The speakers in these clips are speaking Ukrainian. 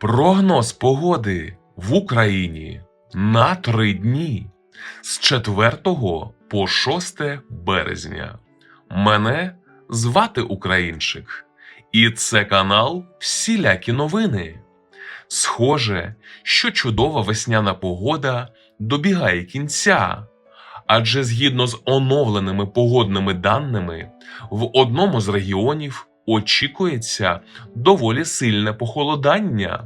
Прогноз погоди в Україні на три дні з 4 по 6 березня. Мене звати Українчик, і це канал Всілякі новини. Схоже, що чудова весняна погода добігає кінця, адже згідно з оновленими погодними даними, в одному з регіонів очікується доволі сильне похолодання,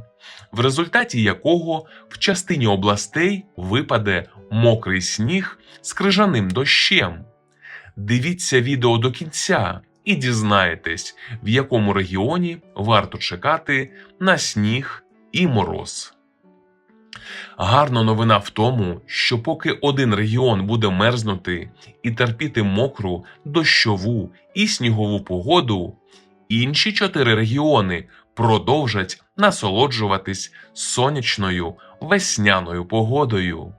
в результаті якого в частині областей випаде мокрий сніг з крижаним дощем. Дивіться відео до кінця і дізнаєтесь, в якому регіоні варто чекати на сніг і мороз. Гарна новина в тому, що поки один регіон буде мерзнути і терпіти мокру, дощову і снігову погоду, інші чотири регіони продовжать насолоджуватись сонячною весняною погодою,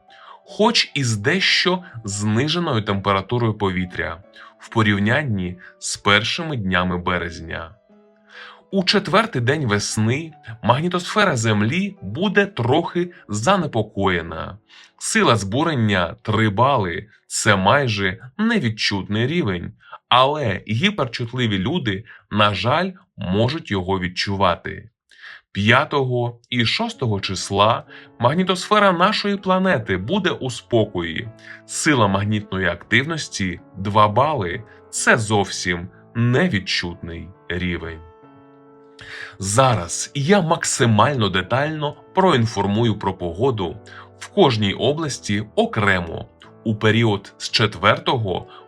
хоч і з дещо зниженою температурою повітря в порівнянні з першими днями березня. У четвертий день весни магнітосфера Землі буде трохи занепокоєна. Сила збурення 3 бали це майже невідчутний рівень, але гіперчутливі люди, на жаль, можуть його відчувати. 5 і 6 числа магнітосфера нашої планети буде у спокої. Сила магнітної активності 2 бали це зовсім невідчутний рівень. Зараз я максимально детально проінформую про погоду в кожній області окремо у період з 4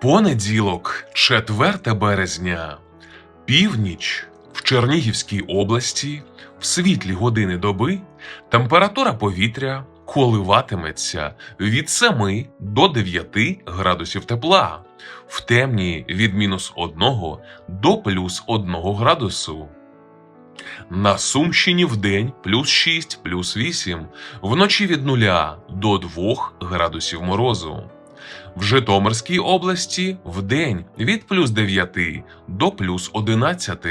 Понеділок, 4 березня. Північ в Чернігівській області в світлі години доби температура повітря коливатиметься від 7 до 9 градусів тепла, в темні від мінус 1 до плюс 1 градусу. На Сумщині вдень плюс 6, плюс 8, вночі від 0 до 2 градусів морозу. В Житомирській області вдень від плюс 9 до плюс 11,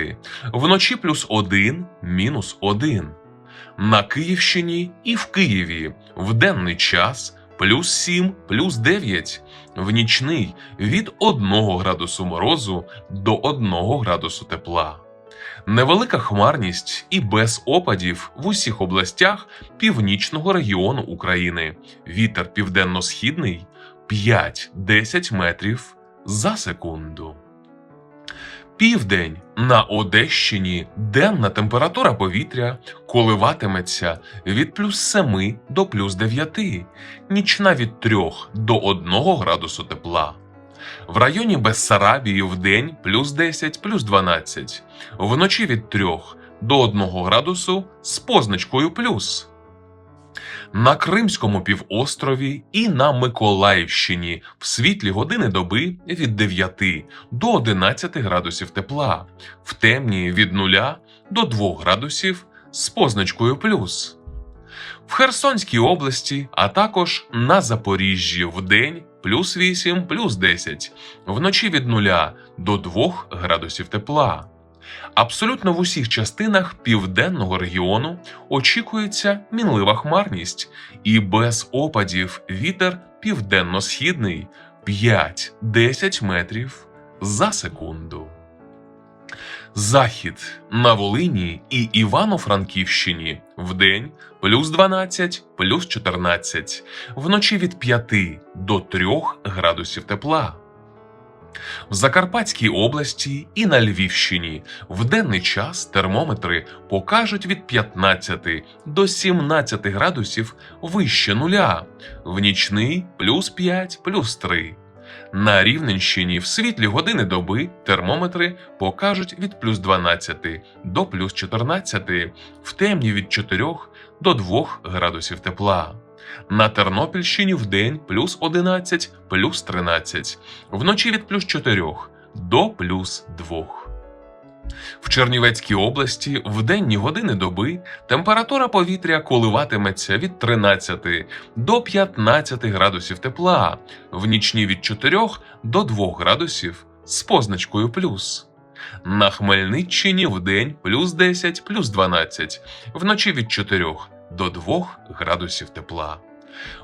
вночі плюс 1, мінус 1. На Київщині і в Києві в денний час плюс 7, плюс 9, в нічний від 1 градусу морозу до 1 градусу тепла. Невелика хмарність і без опадів в усіх областях північного регіону України. Вітер південно-східний 5-10 метрів за секунду. Південь на Одещині денна температура повітря коливатиметься від плюс 7 до плюс 9, нічна від 3 до 1 градусу тепла. В районі Бессарабії вдень плюс 10 плюс 12, вночі від 3 до 1 градусу з позначкою плюс. На Кримському півострові і на Миколаївщині в світлі години доби від 9 до 11 градусів тепла, в темні від 0 до 2 градусів з позначкою плюс. В Херсонській області, а також на Запоріжжі вдень плюс 8, плюс 10, вночі від 0 до 2 градусів тепла. Абсолютно в усіх частинах південного регіону очікується мінлива хмарність і без опадів вітер південно-східний 5-10 метрів за секунду. Захід на Волині і Івано-Франківщині вдень плюс 12, плюс 14, вночі від 5 до 3 градусів тепла. В Закарпатській області і на Львівщині в денний час термометри покажуть від 15 до 17 градусів вище нуля, в нічний плюс 5, плюс 3. На Рівненщині в світлі години доби термометри покажуть від плюс 12 до плюс 14, в темні від 4 до 2 градусів тепла. На Тернопільщині в день плюс 11, плюс 13, вночі від плюс 4 до плюс 2. В Чернівецькій області в денні години доби температура повітря коливатиметься від 13 до 15 градусів тепла, в нічні від 4 до 2 градусів з позначкою плюс. На Хмельниччині в день плюс 10, плюс 12, вночі від 4 до 2 градусів тепла.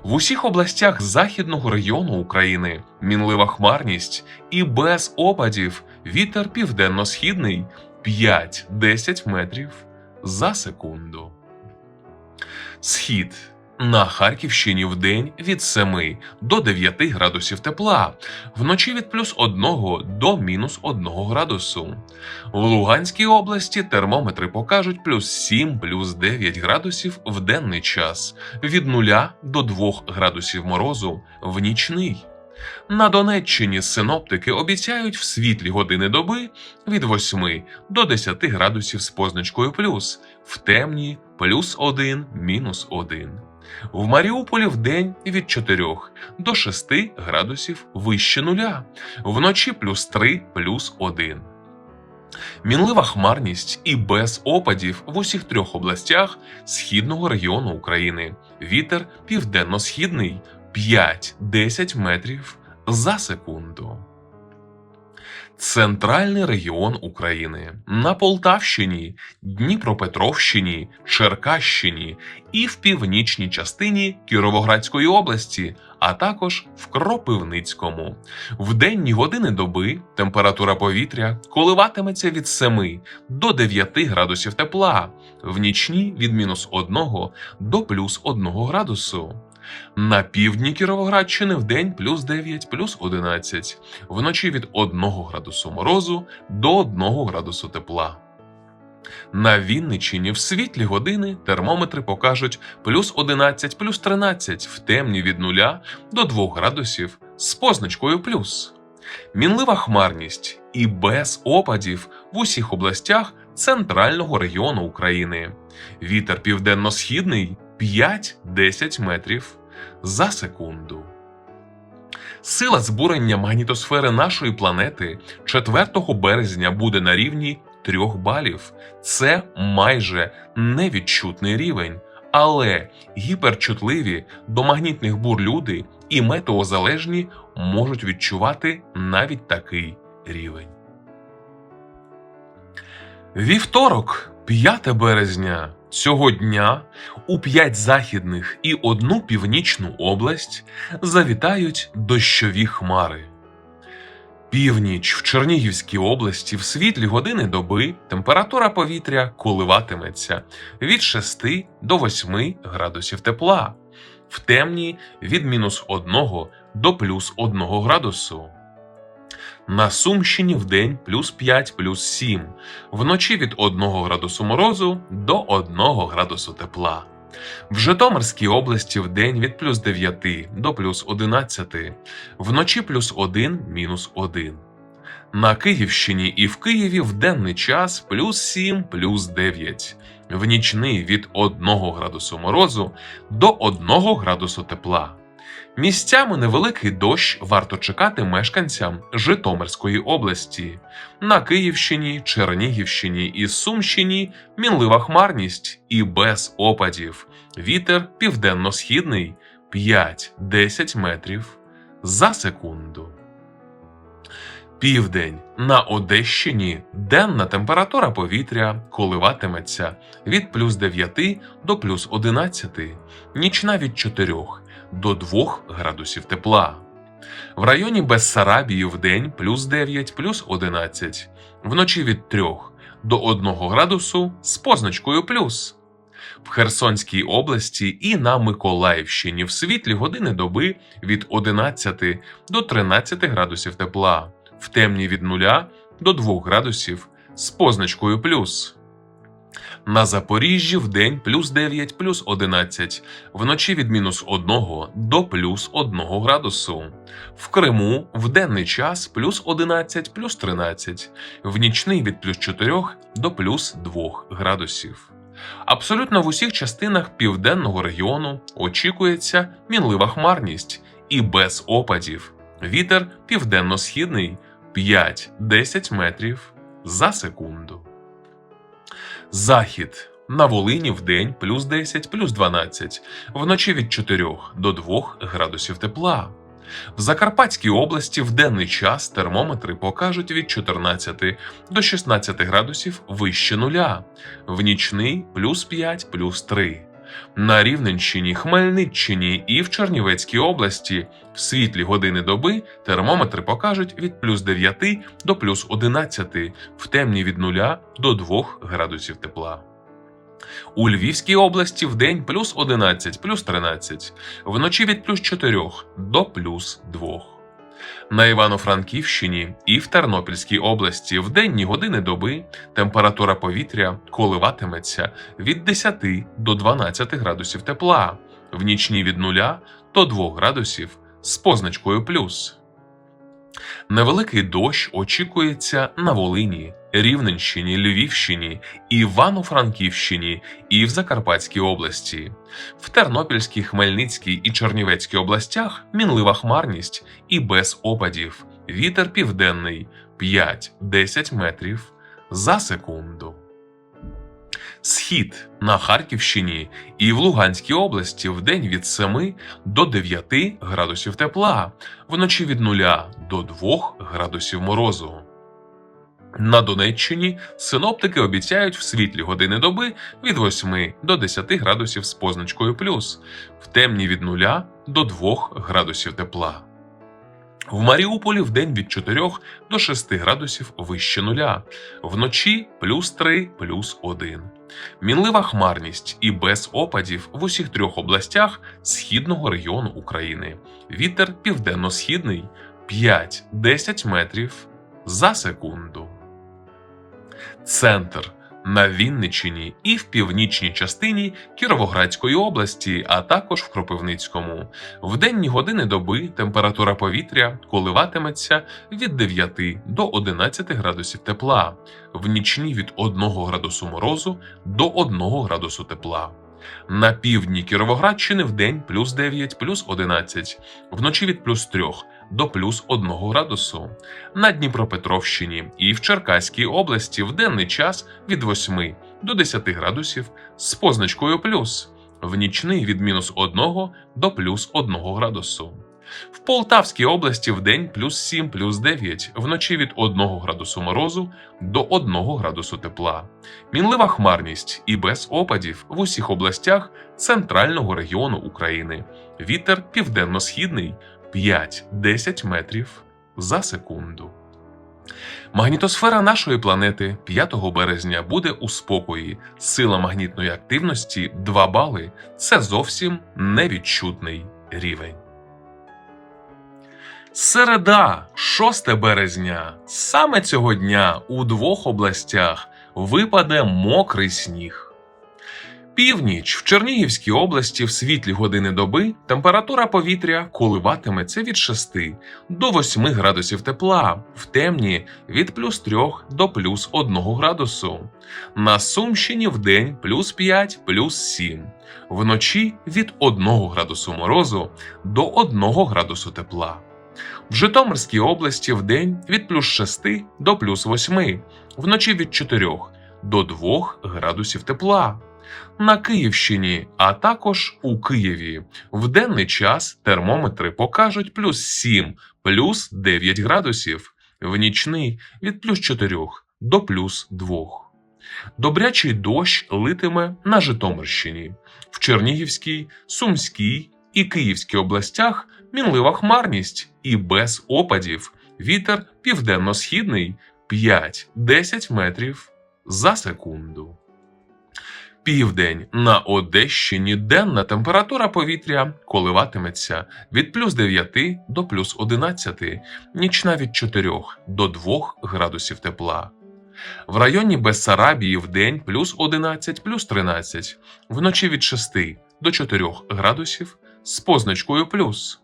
В усіх областях західного регіону України мінлива хмарність і без опадів вітер південно-східний 5-10 метрів за секунду. Схід на Харківщині в день від 7 до 9 градусів тепла, вночі від плюс 1 до мінус 1 градусу. В Луганській області термометри покажуть плюс 7, плюс 9 градусів в денний час, від 0 до 2 градусів морозу в нічний. На Донеччині синоптики обіцяють в світлі години доби від 8 до 10 градусів з позначкою плюс, в темні плюс 1, мінус 1. В Маріуполі в день від 4 до 6 градусів вище нуля, вночі плюс 3, плюс 1. Мінлива хмарність і без опадів в усіх трьох областях східного регіону України. Вітер південно-східний 5-10 метрів за секунду. Центральний регіон України на Полтавщині, Дніпропетровщині, Черкащині і в північній частині Кіровоградської області, а також в Кропивницькому. В денні години доби температура повітря коливатиметься від 7 до 9 градусів тепла, в нічні від мінус 1 до плюс 1 градусу. На півдні Кіровоградщини в день плюс 9, плюс 11, вночі від 1 градусу морозу до 1 градусу тепла. На Вінничині в світлі години термометри покажуть плюс 11, плюс 13, в темні від 0 до 2 градусів з позначкою плюс. Мінлива хмарність і без опадів в усіх областях центрального регіону України. Вітер південно-східний 5-10 метрів за секунду. Сила збурення магнітосфери нашої планети 4 березня буде на рівні 3 балів. Це майже невідчутний рівень. Але гіперчутливі до магнітних бур люди і метеозалежні можуть відчувати навіть такий рівень. Вівторок, 5 березня. Цього дня у п'ять західних і одну північну область завітають дощові хмари. Північ в Чернігівській області в світлі години доби температура повітря коливатиметься від 6 до 8 градусів тепла, в темні від мінус 1 до плюс 1 градусу. На Сумщині в день плюс 5, плюс 7, вночі від 1 градусу морозу до 1 градусу тепла. В Житомирській області в день від плюс 9 до плюс 11, вночі плюс 1, мінус 1. На Київщині і в Києві в денний час плюс 7, плюс 9, в нічний від 1 градусу морозу до 1 градусу тепла. Місцями невеликий дощ варто чекати мешканцям Житомирської області. На Київщині, Чернігівщині і Сумщині мінлива хмарність і без опадів. Вітер південно-східний 5-10 метрів за секунду. Південь на Одещині денна температура повітря коливатиметься від плюс 9 до плюс 11, нічна від 4 до 2 градусів тепла. В районі Бессарабії в день плюс 9, плюс 11, вночі від 3 до 1 градусу з позначкою плюс. В Херсонській області і на Миколаївщині в світлі години доби від 11 до 13 градусів тепла, в темні від 0 до 2 градусів з позначкою плюс. На Запоріжжі в день плюс 9, плюс 11, вночі від мінус 1 до плюс 1 градусу. В Криму в денний час плюс 11, плюс 13, в нічний від плюс 4 до плюс 2 градусів. Абсолютно в усіх частинах південного регіону очікується мінлива хмарність і без опадів. Вітер південно-східний 5-10 метрів за секунду. Захід на Волині в день плюс 10, плюс 12, вночі від 4 до 2 градусів тепла. В Закарпатській області в денний час термометри покажуть від 14 до 16 градусів вище нуля, в нічний плюс 5, плюс 3. На Рівненщині, Хмельниччині і в Чернівецькій області в світлі години доби термометри покажуть від плюс 9 до плюс 11, в темні від 0 до 2 градусів тепла. У Львівській області в день плюс 11, плюс 13, вночі від плюс 4 до плюс 2. На Івано-Франківщині і в Тернопільській області в денні години доби температура повітря коливатиметься від 10 до 12 градусів тепла, в нічні від 0 до 2 градусів з позначкою плюс. Невеликий дощ очікується на Волині, Рівненщині, Львівщині, Івано-Франківщині і в Закарпатській області. В Тернопільській, Хмельницькій і Чернівецькій областях мінлива хмарність і без опадів. Вітер південний 5-10 метрів за секунду. Схід на Харківщині і в Луганській області в день від 7 до 9 градусів тепла, вночі від 0 до 2 градусів морозу. На Донеччині синоптики обіцяють в світлі години доби від 8 до 10 градусів з позначкою плюс, в темні від 0 до 2 градусів тепла. В Маріуполі в день від 4 до 6 градусів вище нуля, вночі плюс 3, плюс 1. Мінлива хмарність і без опадів в усіх трьох областях східного регіону України. Вітер південно-східний 5-10 метрів за секунду. Центр на Вінниччині і в північній частині Кіровоградської області, а також в Кропивницькому. В денні години доби температура повітря коливатиметься від 9 до 11 градусів тепла, в нічні від 1 градусу морозу до 1 градусу тепла. На півдні Кіровоградщини в день плюс 9, плюс 11, вночі від плюс 3 до плюс 1 градусу. На Дніпропетровщині і в Черкаській області в денний час від 8 до 10 градусів з позначкою плюс, в нічний від мінус 1 до плюс 1 градусу. В Полтавській області в день плюс 7, плюс 9, вночі від 1 градусу морозу до 1 градусу тепла. Мінлива хмарність і без опадів в усіх областях центрального регіону України. Вітер південно-східний 5-10 метрів за секунду. Магнітосфера нашої планети 5 березня буде у спокої. Сила магнітної активності 2 бали це зовсім невідчутний рівень. Середа, 6 березня. Саме цього дня у двох областях випаде мокрий сніг. Північ в Чернігівській області в світлі години доби температура повітря коливатиметься від 6 до 8 градусів тепла, в темні від плюс 3 до плюс 1 градусу. На Сумщині в день плюс 5, плюс 7, вночі від 1 градусу морозу до 1 градусу тепла. В Житомирській області в день від плюс 6 до плюс 8, вночі від 4 до 2 градусів тепла. На Київщині, а також у Києві в денний час термометри покажуть плюс 7, плюс 9 градусів, в нічний від плюс 4 до плюс 2. Добрячий дощ литиме на Житомирщині, в Чернігівській, Сумській і Київській областях мінлива хмарність і без опадів. Вітер південно-східний 5-10 метрів за секунду. Південь на Одещині денна температура повітря коливатиметься від плюс 9 до плюс 11, нічна від 4 до 2 градусів тепла. В районі Бессарабії в день плюс 11 плюс 13, вночі від 6 до 4 градусів з позначкою плюс.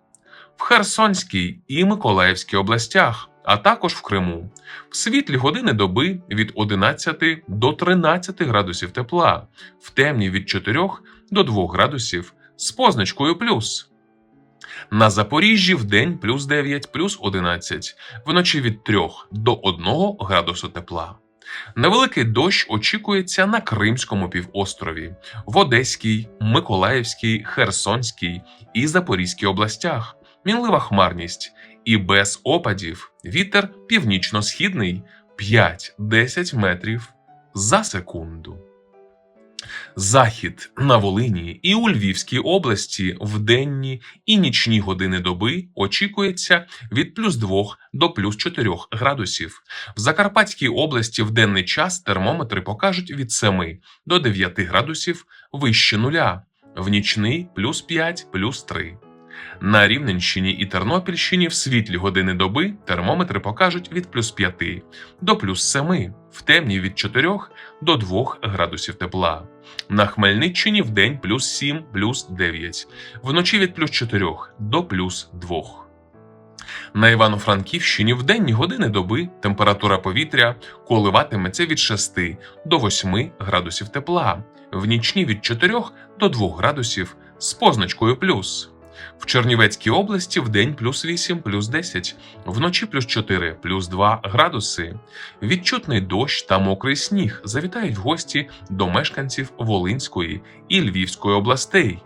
В Херсонській і Миколаївській областях, а також в Криму. В світлі години доби від 11 до 13 градусів тепла, в темні від 4 до 2 градусів з позначкою плюс. На Запоріжжі в день плюс 9 плюс 11, вночі від 3 до 1 градусу тепла. Невеликий дощ очікується на Кримському півострові, в Одеській, Миколаївській, Херсонській і Запорізькій областях. Мінлива хмарність і без опадів вітер північно-східний 5-10 метрів за секунду. Захід на Волині і у Львівській області в денні і нічні години доби очікується від плюс 2 до плюс 4 градусів. В Закарпатській області в денний час термометри покажуть від 7 до 9 градусів вище нуля, в нічний плюс 5 плюс 3. На Рівненщині і Тернопільщині в світлі години доби термометри покажуть від плюс 5 до плюс 7, в темні від 4 до 2 градусів тепла. На Хмельниччині в день плюс 7, плюс 9, вночі від плюс 4 до плюс 2. На Івано-Франківщині в денні години доби температура повітря коливатиметься від 6 до 8 градусів тепла, в нічні від 4 до 2 градусів з позначкою плюс. В Чернівецькій області в день плюс 8, плюс 10, вночі плюс 4, плюс 2 градуси. Відчутний дощ та мокрий сніг завітають гості до мешканців Волинської і Львівської областей.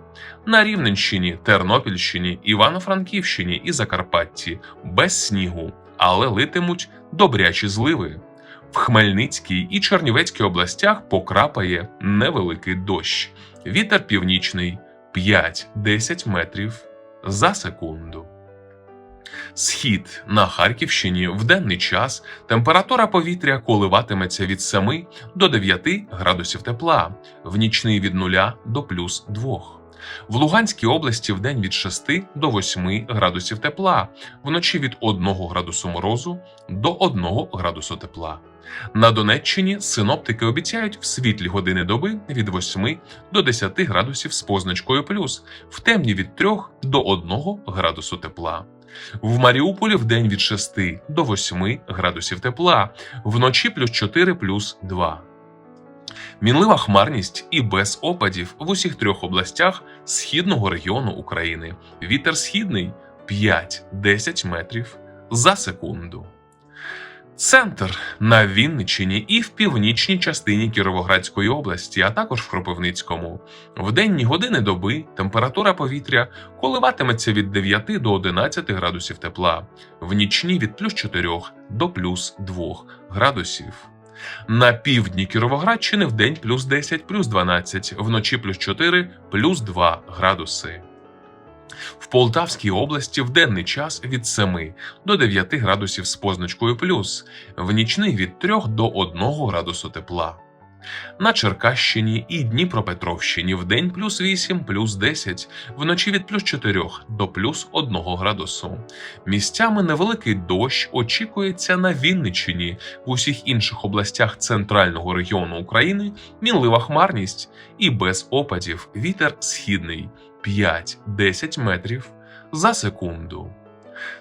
На Рівненщині, Тернопільщині, Івано-Франківщині і Закарпатті без снігу, але литимуть добрячі зливи. В Хмельницькій і Чернівецькій областях покрапає невеликий дощ. Вітер північний 5-10 метрів за секунду. Схід на Харківщині в денний час температура повітря коливатиметься від 7 до 9 градусів тепла, в нічний від 0 до плюс 2. В Луганській області в день від 6 до 8 градусів тепла, вночі від 1 градусу морозу до 1 градусу тепла. На Донеччині синоптики обіцяють в світлі години доби від 8 до 10 градусів з позначкою плюс, в темні від 3 до 1 градусу тепла. В Маріуполі в день від 6 до 8 градусів тепла, вночі плюс 4 плюс 2. Мінлива хмарність і без опадів в усіх трьох областях східного регіону України. Вітер східний 5-10 метрів за секунду. Центр на Вінниччині і в північній частині Кіровоградської області, а також в Кропивницькому. В денні години доби температура повітря коливатиметься від 9 до 11 градусів тепла, в нічні від плюс 4 до плюс 2 градусів. На півдні Кіровоградщини в день плюс 10, плюс 12, вночі плюс 4, плюс 2 градуси. В Полтавській області в денний час від 7 до 9 градусів з позначкою плюс, в нічний від 3 до 1 градусу тепла. На Черкащині і Дніпропетровщині в день плюс 8, плюс 10, вночі від плюс 4 до плюс 1 градусу. Місцями невеликий дощ очікується на Вінниччині, в усіх інших областях центрального регіону України мінлива хмарність і без опадів вітер східний 5-10 метрів за секунду.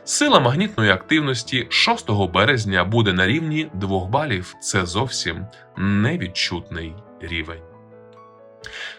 Сила магнітної активності 6 березня буде на рівні 2 балів. Це зовсім невідчутний рівень.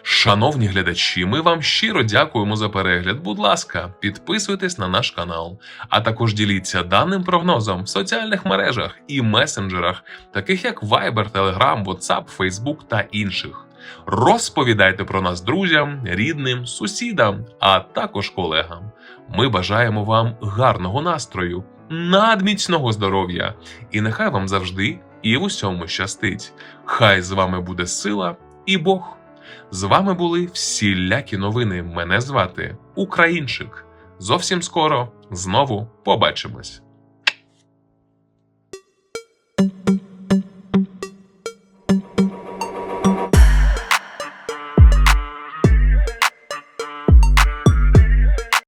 Шановні глядачі, ми вам щиро дякуємо за перегляд. Будь ласка, підписуйтесь на наш канал, а також діліться даним прогнозом в соціальних мережах і месенджерах, таких як Viber, Telegram, WhatsApp, Facebook та інших. Розповідайте про нас друзям, рідним, сусідам, а також колегам. Ми бажаємо вам гарного настрою, надміцного здоров'я, і нехай вам завжди і в усьому щастить. Хай з вами буде сила і Бог. З вами були всілякі новини. Мене звати Українчик. Зовсім скоро знову побачимось.